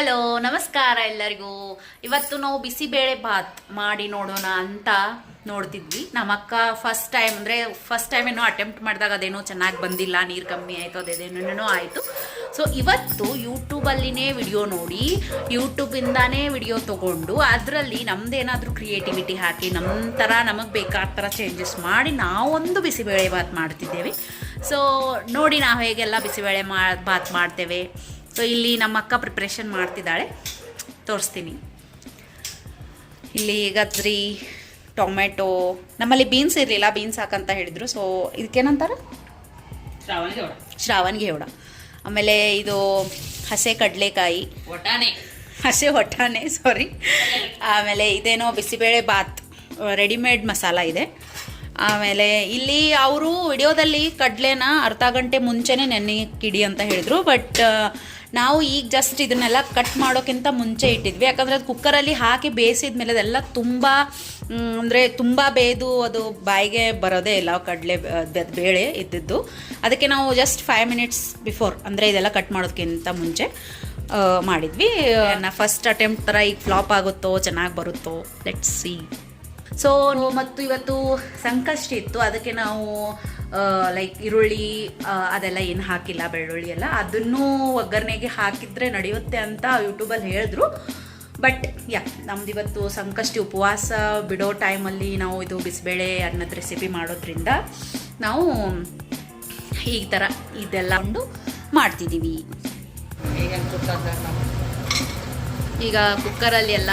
Hello, ನಮಸ್ಕಾರ ಎಲ್ಲರಿಗೂ. ಇವತ್ತು ನಾವು ಬಿಸಿಬೇಳೆ ಬಾತ್ ಮಾಡಿ ನೋಡೋಣ ಅಂತ ನೋಡ್ತಿದ್ವಿ. ನಮ್ಮ ಅಕ್ಕ ಫಸ್ಟ್ ಟೈಮ್ ಅಂದರೆ ಫಸ್ಟ್ ಟೈಮ್ ಏನೋ ಅಟೆಂಪ್ಟ್ ಮಾಡಿದಾಗ ಅದೇನೋ ಚೆನ್ನಾಗಿ ಬಂದಿಲ್ಲ, ನೀರು ಕಮ್ಮಿ ಆಯಿತು ಅದೇನೇನೋ ಆಯಿತು. ಸೊ ಇವತ್ತು ಯೂಟ್ಯೂಬಲ್ಲಿನೇ ವಿಡಿಯೋ ನೋಡಿ ಯೂಟ್ಯೂಬಿಂದಾನೇ ವಿಡಿಯೋ ತೊಗೊಂಡು ಅದರಲ್ಲಿ ನಮ್ದೇನಾದರೂ ಕ್ರಿಯೇಟಿವಿಟಿ ಹಾಕಿ ನಮ್ಮ ಥರ ನಮಗೆ ಬೇಕಾದ ಥರ ಚೇಂಜಸ್ ಮಾಡಿ ನಾವೊಂದು ಬಿಸಿಬೇಳೆ ಬಾತ್ ಮಾಡ್ತಿದ್ದೇವೆ. ಸೊ ನೋಡಿ ನಾವು ಹೇಗೆಲ್ಲ ಬಿಸಿಬೇಳೆ ಮಾ ಬಾತ್ ಮಾಡ್ತೇವೆ. ಸೊ ಇಲ್ಲಿ ನಮ್ಮ ಅಕ್ಕ ಪ್ರಿಪ್ರೇಷನ್ ಮಾಡ್ತಿದ್ದಾಳೆ. ತೋರಿಸ್ತೀನಿ. ಇಲ್ಲಿ ಗಜ್ರಿ ಟೊಮೆಟೊ ನಮ್ಮಲ್ಲಿ ಬೀನ್ಸ್ ಇರಲಿಲ್ಲ ಬೀನ್ಸ್ ಹಾಕಂತ ಹೇಳಿದರು. ಸೊ ಇದಕ್ಕೇನಂತಾರೆ? ಶ್ರಾವಣಿಗೆ ಹೊಡ ಆಮೇಲೆ ಇದು ಹಸೆ ಕಡಲೆಕಾಯಿ. ಒಟ್ಟಾನೆ ಹಸೆ ಒಟಾನೆ ಸಾರಿ ಆಮೇಲೆ ಇದೇನೋ ಬಿಸಿಬೇಳೆ ಬಾತ್ ರೆಡಿಮೇಡ್ ಮಸಾಲ ಇದೆ. ಆಮೇಲೆ ಇಲ್ಲಿ ಅವರು ವಿಡಿಯೋದಲ್ಲಿ ಕಡಲೆನ ಅರ್ಧ ಗಂಟೆ ಮುಂಚೆನೇ ಕಿಡಿ ಅಂತ ಹೇಳಿದರು. ಬಟ್ ನಾವು ಈಗ ಜಸ್ಟ್ ಇದನ್ನೆಲ್ಲ ಕಟ್ ಮಾಡೋಕ್ಕಿಂತ ಮುಂಚೆ ಇಟ್ಟಿದ್ವಿ. ಯಾಕಂದರೆ ಅದು ಕುಕ್ಕರಲ್ಲಿ ಹಾಕಿ ಬೇಯಿಸಿದ ಮೇಲೆ ಅದೆಲ್ಲ ತುಂಬ ಅಂದರೆ ತುಂಬ ಬೇದು ಅದು ಬಾಯಿಗೆ ಬರೋದೇ ಇಲ್ಲ ಕಡಲೆ ಬೇಳೆ ಇದ್ದಿದ್ದು. ಅದಕ್ಕೆ ನಾವು ಜಸ್ಟ್ ಫೈವ್ ಮಿನಿಟ್ಸ್ ಬಿಫೋರ್ ಅಂದರೆ ಇದೆಲ್ಲ ಕಟ್ ಮಾಡೋದಕ್ಕಿಂತ ಮುಂಚೆ ಮಾಡಿದ್ವಿ. ನಾ ಫಸ್ಟ್ ಅಟೆಂಪ್ಟ್ ಥರ ಈಗ ಫ್ಲಾಪ್ ಆಗುತ್ತೋ ಚೆನ್ನಾಗಿ ಬರುತ್ತೋ ಲೆಟ್ಸ್ ಸಿ ಸೊ ಮತ್ತು ಇವತ್ತು ಸಂಕಷ್ಟ ಇತ್ತು. ಅದಕ್ಕೆ ನಾವು ಲೈಕ್ ಈರುಳ್ಳಿ ಅದೆಲ್ಲ ಏನು ಹಾಕಿಲ್ಲ, ಬೆಳ್ಳುಳ್ಳಿ ಎಲ್ಲ. ಅದನ್ನು ಒಗ್ಗರಣೆಗೆ ಹಾಕಿದ್ರೆ ನಡೆಯುತ್ತೆ ಅಂತ ಯೂಟ್ಯೂಬಲ್ಲಿ ಹೇಳಿದ್ರು. ಬಟ್ ಯಾ ನಮ್ದು ಇವತ್ತು ಸಂಕಷ್ಟಿ ಉಪವಾಸ ಬಿಡೋ ಟೈಮಲ್ಲಿ ನಾವು ಇದು ಬಿಸಿಬೇಳೆ ಅನ್ನದ ರೆಸಿಪಿ ಮಾಡೋದ್ರಿಂದ ನಾವು ಈ ಥರ ಇದೆಲ್ಲ ಒಂದು ಮಾಡ್ತಿದ್ದೀವಿ ಈಗ ಕುಕ್ಕರಲ್ಲಿ ಎಲ್ಲ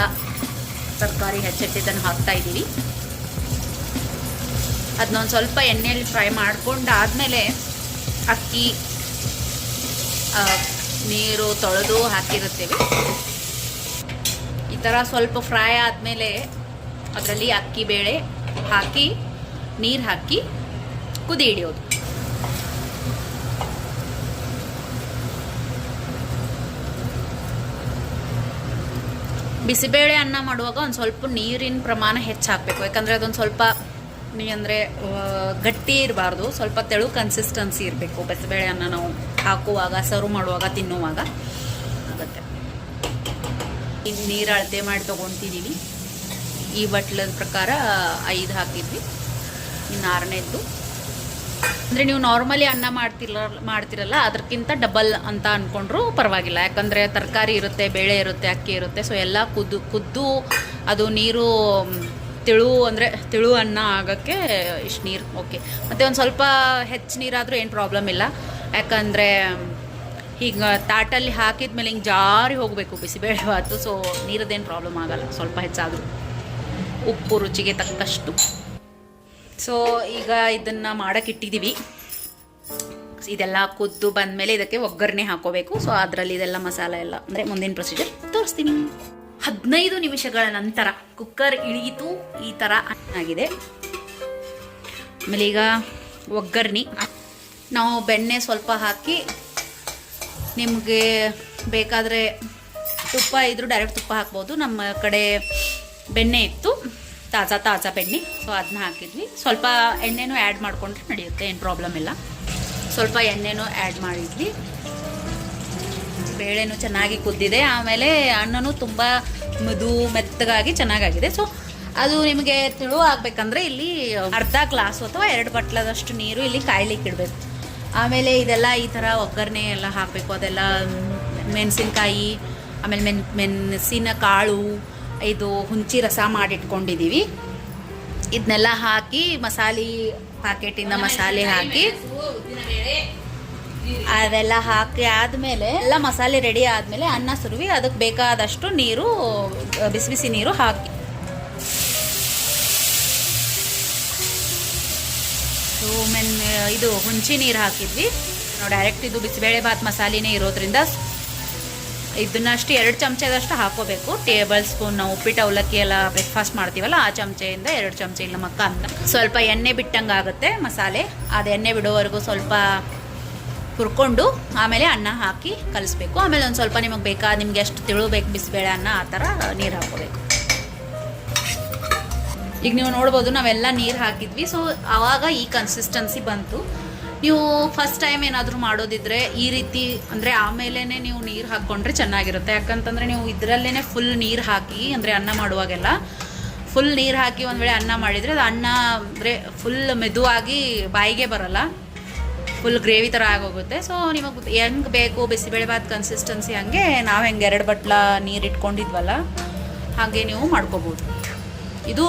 ತರಕಾರಿ ಹೆಚ್ಚಿಟ್ಟಿದ್ದನ್ನು ಹಾಕ್ತಾ ಇದ್ದೀವಿ ಅದನ್ನೊಂದು ಸ್ವಲ್ಪ ಎಣ್ಣೆಯಲ್ಲಿ ಫ್ರೈ ಮಾಡ್ಕೊಂಡು ಆದಮೇಲೆ ಅಕ್ಕಿ ನೀರು ತೊಳೆದು ಹಾಕಿರುತ್ತೇವೆ. ಈ ಥರ ಸ್ವಲ್ಪ ಫ್ರೈ ಆದಮೇಲೆ ಅದರಲ್ಲಿ ಅಕ್ಕಿ ಬೇಳೆ ಹಾಕಿ, ನೀರು ಹಾಕಿ ಕುದಿ ಹಿಡಿಯೋದು. ಬಿಸಿಬೇಳೆ ಅನ್ನ ಮಾಡುವಾಗ ಒಂದು ಸ್ವಲ್ಪ ನೀರಿನ ಪ್ರಮಾಣ ಹೆಚ್ಚಾಕಬೇಕು. ಯಾಕಂದರೆ ಅದೊಂದು ಸ್ವಲ್ಪ ನೀ ಅಂದರೆ ಗಟ್ಟಿ ಇರಬಾರ್ದು. ಸ್ವಲ್ಪ ತೆಳು ಕನ್ಸಿಸ್ಟೆನ್ಸಿ ಇರಬೇಕು. ಬೆಸಬೇಳೆಯನ್ನು ನಾವು ಹಾಕುವಾಗ ಸರ್ವ್ ಮಾಡುವಾಗ, ತಿನ್ನುವಾಗ ಆಗುತ್ತೆ. ಈಗ ನೀರು ಅಳತೆ ಮಾಡಿ ತೊಗೊತಿದ್ದೀವಿ ಈ ಬಟ್ಲದ ಪ್ರಕಾರ ಐದು ಹಾಕಿದ್ವಿ. ಇನ್ನು ಆರನೇದ್ದು. ಅಂದರೆ ನೀವು ನಾರ್ಮಲಿ ಅನ್ನ ಮಾಡ್ತಿಲ್ಲ ಮಾಡ್ತಿರಲ್ಲ ಅದಕ್ಕಿಂತ ಡಬಲ್ ಅಂತ ಅಂದ್ಕೊಂಡ್ರು ಪರವಾಗಿಲ್ಲ. ಯಾಕಂದರೆ ತರಕಾರಿ ಇರುತ್ತೆ, ಬೇಳೆ ಇರುತ್ತೆ, ಅಕ್ಕಿ ಇರುತ್ತೆ. ಸೊ ಎಲ್ಲ ಕುದ್ದು ಕುದ್ದು ಅದು ನೀರು ತಿಳು ಅಂದರೆ ತಿಳು ಅನ್ನ ಆಗೋಕ್ಕೆ ಇಷ್ಟು ನೀರು ಓಕೆ ಮತ್ತು ಒಂದು ಸ್ವಲ್ಪ ಹೆಚ್ಚು ನೀರಾದರೂ ಏನು ಪ್ರಾಬ್ಲಮ್ ಇಲ್ಲ. ಯಾಕಂದರೆ, ಹೀಗೆ ತಾಟಲ್ಲಿ ಹಾಕಿದ ಮೇಲೆ ಹಿಂಗೆ ಜಾರಿ ಹೋಗಬೇಕು ಬಿಸಿಬೇಳೆ ಸೊ ನೀರದೇನು ಪ್ರಾಬ್ಲಮ್ ಆಗಲ್ಲ, ಸ್ವಲ್ಪ ಹೆಚ್ಚಾದರೂ. ಉಪ್ಪು ರುಚಿಗೆ ತಕ್ಕಷ್ಟು. ಸೊ ಈಗ ಇದನ್ನು ಮಾಡಕ್ಕೆ ಇಟ್ಟಿದ್ದೀವಿ ಇದೆಲ್ಲ ಕುದ್ದು ಬಂದಮೇಲೆ ಇದಕ್ಕೆ ಒಗ್ಗರಣೆ ಹಾಕೋಬೇಕು. ಸೊ ಅದರಲ್ಲಿ ಇದೆಲ್ಲ ಮಸಾಲೆ ಎಲ್ಲ, ಅಂದರೆ ಮುಂದಿನ ಪ್ರೊಸೀಜರ್ ತೋರಿಸ್ತೀನಿ. ಹದಿನೈದು ನಿಮಿಷಗಳ ನಂತರ ಕುಕ್ಕರ್ ಇಳಿಯಿತು. ಈ ಥರ ಆಗಿದೆ. ಆಮೇಲೆ ಈಗ ಒಗ್ಗರಣೆ. ನಾವು ಬೆಣ್ಣೆ ಸ್ವಲ್ಪ ಹಾಕಿ ನಿಮಗೆ ಬೇಕಾದರೆ ತುಪ್ಪ ಇದ್ದರೂ ಡೈರೆಕ್ಟ್ ತುಪ್ಪ ಹಾಕ್ಬೋದು. ನಮ್ಮ ಕಡೆ ಬೆಣ್ಣೆ ಇತ್ತು. ತಾಜಾ ತಾಜಾ ಬೆಣ್ಣೆ. ಸೊ ಅದನ್ನ ಹಾಕಿದ್ವಿ. ಸ್ವಲ್ಪ ಎಣ್ಣೆನೂ ಆ್ಯಡ್ ಮಾಡಿಕೊಂಡ್ರೆ ನಡೆಯುತ್ತೆ. ಏನು ಪ್ರಾಬ್ಲಮ್ ಇಲ್ಲ. ಸ್ವಲ್ಪ ಎಣ್ಣೆನೂ ಆ್ಯಡ್ ಮಾಡಿದ್ವಿ. ಬೇಳೆನೂ ಚೆನ್ನಾಗಿ ಕುದ್ದಿದೆ. ಆಮೇಲೆ ಅನ್ನನೂ ತುಂಬ ಮೃದು, ಮೆತ್ತಗಾಗಿ ಚೆನ್ನಾಗಾಗಿದೆ. ಸೊ ಅದು ನಿಮಗೆ ತಿಳು ಆಗಬೇಕಂದ್ರೆ ಇಲ್ಲಿ ಅರ್ಧ ಗ್ಲಾಸು ಅಥವಾ ಎರಡು ಬಟ್ಲದಷ್ಟು ನೀರು ಇಲ್ಲಿ ಕಾಯ್ಲಿಕ್ಕೆ ಇಡಬೇಕು. ಆಮೇಲೆ ಇದೆಲ್ಲ ಈ ಥರ ಒಗ್ಗರಣೆ ಎಲ್ಲ ಹಾಕಬೇಕು. ಅದೆಲ್ಲ ಮೆಣಸಿನ್ಕಾಯಿ, ಆಮೇಲೆ ಮೆನ್ ಮೆಣಸಿನ ಕಾಳು ಇದು ಹುಂಚಿ ರಸ ಮಾಡಿಟ್ಕೊಂಡಿದ್ದೀವಿ ಇದನ್ನೆಲ್ಲ ಹಾಕಿ ಮಸಾಲೆ ಪ್ಯಾಕೆಟಿಂದ ಮಸಾಲೆ ಹಾಕಿ. ಅದೆಲ್ಲ ಹಾಕಿ ಆದಮೇಲೆ ಎಲ್ಲ ಮಸಾಲೆ ರೆಡಿ ಆದಮೇಲೆ ಅನ್ನ ಸುರುವಿ, ಅದಕ್ಕೆ ಬೇಕಾದಷ್ಟು ನೀರು, ಬಿಸಿ ಬಿಸಿ ನೀರು ಹಾಕಿ. ಸೂಮೆನ್ ಇದು ಹುಂಚಿ ನೀರು ಹಾಕಿದ್ವಿ. ನಾವು ಡೈರೆಕ್ಟ್ ಇದು ಬಿಸಿಬೇಳೆ ಭಾತ್ ಮಸಾಲೆನೇ ಇರೋದ್ರಿಂದ ಇದನ್ನಷ್ಟು ಎರಡು ಚಮಚದಷ್ಟು ಹಾಕೋಬೇಕು ಟೇಬಲ್ ಸ್ಪೂನ್ ನಾವು ಉಪ್ಪಿಟ್ಟು ಅವಲಕ್ಕಿ ಎಲ್ಲ ಬ್ರೇಕ್ಫಾಸ್ಟ್ ಮಾಡ್ತೀವಲ್ಲ, ಆ ಚಮಚೆಯಿಂದ ಎರಡು ಚಮಚ ಇಲ್ಲ ಮಕ್ಕ ಅಂತ ಸ್ವಲ್ಪ ಎಣ್ಣೆ ಬಿಟ್ಟಂಗೆ ಆಗುತ್ತೆ ಮಸಾಲೆ. ಅದು ಎಣ್ಣೆ ಬಿಡೋವರೆಗೂ ಸ್ವಲ್ಪ ಹುರ್ಕೊಂಡು ಆಮೇಲೆ ಅನ್ನ ಹಾಕಿ ಕಲಿಸ್ಬೇಕು. ಆಮೇಲೆ ಒಂದು ಸ್ವಲ್ಪ ನಿಮಗೆ ಬೇಕಾ, ನಿಮ್ಗೆ ಎಷ್ಟು ತಿಳುಬೇಕು ಬಿಸಿಬೇಳೆ ಅನ್ನ, ಆ ಥರ ನೀರು ಹಾಕೋಬೇಕು ಈಗ ನೀವು ನೋಡ್ಬೋದು ನಾವೆಲ್ಲ ನೀರು ಹಾಕಿದ್ವಿ. ಸೊ ಆವಾಗ ಈ ಕನ್ಸಿಸ್ಟೆನ್ಸಿ ಬಂತು. ನೀವು ಫಸ್ಟ್ ಟೈಮ್ ಏನಾದರೂ ಮಾಡೋದಿದ್ರೆ ಈ ರೀತಿ, ಅಂದರೆ ಆಮೇಲೇ ನೀವು ನೀರು ಹಾಕ್ಕೊಂಡ್ರೆ ಚೆನ್ನಾಗಿರುತ್ತೆ. ಯಾಕಂತಂದರೆ ನೀವು ಇದರಲ್ಲೇ ಫುಲ್ ನೀರು ಹಾಕಿ, ಅಂದರೆ ಅನ್ನ ಮಾಡುವಾಗೆಲ್ಲ ಫುಲ್ ನೀರು ಹಾಕಿ ಒಂದು ವೇಳೆ ಅನ್ನ ಮಾಡಿದರೆ ಅದು ಅನ್ನ, ಅಂದರೆ ಫುಲ್ ಮೆದುವಾಗಿ ಬಾಯಿಗೆ ಬರಲ್ಲ. ಫುಲ್ ಗ್ರೇವಿ ಥರ ಆಗೋಗುತ್ತೆ. ಸೊ ನಿಮಗೆ ಹೆಂಗೆ ಬೇಕು, ಬಿಸಿಬೇಳೆಭಾತ್ ಕನ್ಸಿಸ್ಟೆನ್ಸಿ ಹಂಗೆ ನಾವು ಹೆಂಗೆ ಎರಡು ಬಟ್ಲ ನೀರು ಇಟ್ಕೊಂಡಿದ್ವಲ್ಲ, ಹಾಗೆ ನೀವು ಮಾಡ್ಕೋಬೋದು. ಇದು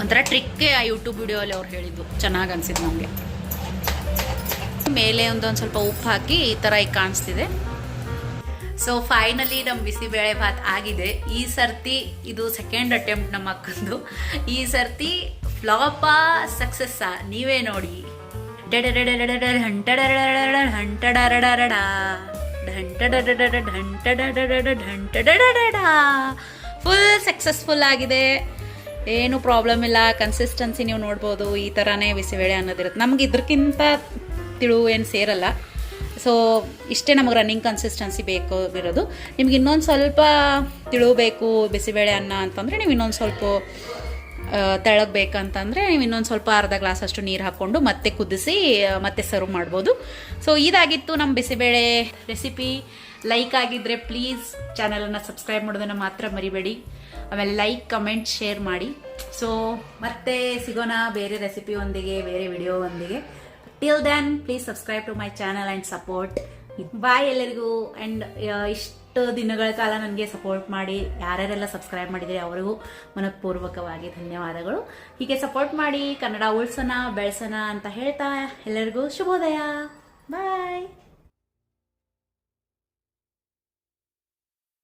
ಒಂಥರ ಟ್ರಿಕ್ಕೇ ಆ ಯೂಟ್ಯೂಬ್ ವಿಡಿಯೋಲ್ಲಿ ಅವ್ರು ಹೇಳಿದ್ದು. ಚೆನ್ನಾಗಿ ಅನಿಸಿದ್ದು ನಮಗೆ ಮೇಲೆ ಒಂದೊಂದು ಸ್ವಲ್ಪ ಉಪ್ಪು ಹಾಕಿ ಈ ಥರ ಈಗ ಕಾಣಿಸ್ತಿದೆ. ಸೊ ಫೈನಲಿ ನಮ್ಮ ಬಿಸಿಬೇಳೆ ಭಾತ್ ಆಗಿದೆ. ಈ ಸರ್ತಿ ಇದು ಸೆಕೆಂಡ್ ಅಟೆಂಪ್ಟ್ ನಮ್ಮ ಅಕ್ಕಂದು. ಈ ಸರ್ತಿ ಫ್ಲಾಪಾ ಸಕ್ಸಸ್ಸಾ ನೀವೇ ನೋಡಿ. ಫುಲ್ ಸಕ್ಸಸ್ಫುಲ್ ಆಗಿದೆ ಏನು ಪ್ರಾಬ್ಲಮ್ ಇಲ್ಲ ಕನ್ಸಿಸ್ಟೆನ್ಸಿ ನೀವು ನೋಡ್ಬೋದು ಈ ಥರನೇ ಬಿಸಿಬೇಳೆ ಅನ್ನೋದಿರುತ್ತೆ ನಮ್ಗೆ ಇದ್ರಕ್ಕಿಂತ ತಿಳು ಏನು ಸೇರಲ್ಲ ಸೊ ಇಷ್ಟೇ ನಮಗೆ ರನ್ನಿಂಗ್ ಕನ್ಸಿಸ್ಟೆನ್ಸಿ ಬೇಕು ಇರೋದು ನಿಮ್ಗೆ ಇನ್ನೊಂದು ಸ್ವಲ್ಪ ತಿಳುಬೇಕು ಬಿಸಿಬೇಳೆ ಅನ್ನ ಅಂತಂದರೆ ನೀವು ಇನ್ನೊಂದು ಸ್ವಲ್ಪ ತೆಳಗೆ ಬೇಕಂತಂದರೆ ನೀವು ಇನ್ನೊಂದು ಸ್ವಲ್ಪ ಅರ್ಧ ಗ್ಲಾಸ್ ಅಷ್ಟು ನೀರು ಹಾಕ್ಕೊಂಡು ಮತ್ತೆ ಕುದಿಸಿ ಮತ್ತೆ ಸರ್ವ್ ಮಾಡ್ಬೋದು. ಸೊ ಇದಾಗಿತ್ತು ನಮ್ಮ ಬಿಸಿಬೇಳೆ ರೆಸಿಪಿ ಲೈಕ್ ಆಗಿದ್ದರೆ ಪ್ಲೀಸ್ ಚಾನಲನ್ನು ಸಬ್ಸ್ಕ್ರೈಬ್ ಮಾಡೋದನ್ನು ಮಾತ್ರ ಮರಿಬೇಡಿ. ಆಮೇಲೆ ಲೈಕ್ ಕಮೆಂಟ್ ಶೇರ್ ಮಾಡಿ. ಸೊ ಮತ್ತೆ ಸಿಗೋಣ ಬೇರೆ ರೆಸಿಪಿ ಒಂದಿಗೆ, ಬೇರೆ ವಿಡಿಯೋ ಒಂದಿಗೆ. Till then please subscribe to my channel and support bye ಎಲ್ಲರಿಗೂ ಆ್ಯಂಡ್ ಇಷ್ಟು ದಿನಗಳ ಕಾಲ ನನಗೆ ಸಪೋರ್ಟ್ ಮಾಡಿ ಯಾರ್ಯಾರೆಲ್ಲ ಸಬ್ಸ್ಕ್ರೈಬ್ ಮಾಡಿದರೆ ಅವರಿಗೂ ಮನಃಪೂರ್ವಕವಾಗಿ ಧನ್ಯವಾದಗಳು. ಹೀಗೆ ಸಪೋರ್ಟ್ ಮಾಡಿ ಕನ್ನಡ ಉಳ್ಸೋಣ, ಬೆಳೆಸೋಣ ಅಂತ ಹೇಳ್ತಾ ಎಲ್ಲರಿಗೂ ಶುಭೋದಯ. ಬಾಯ್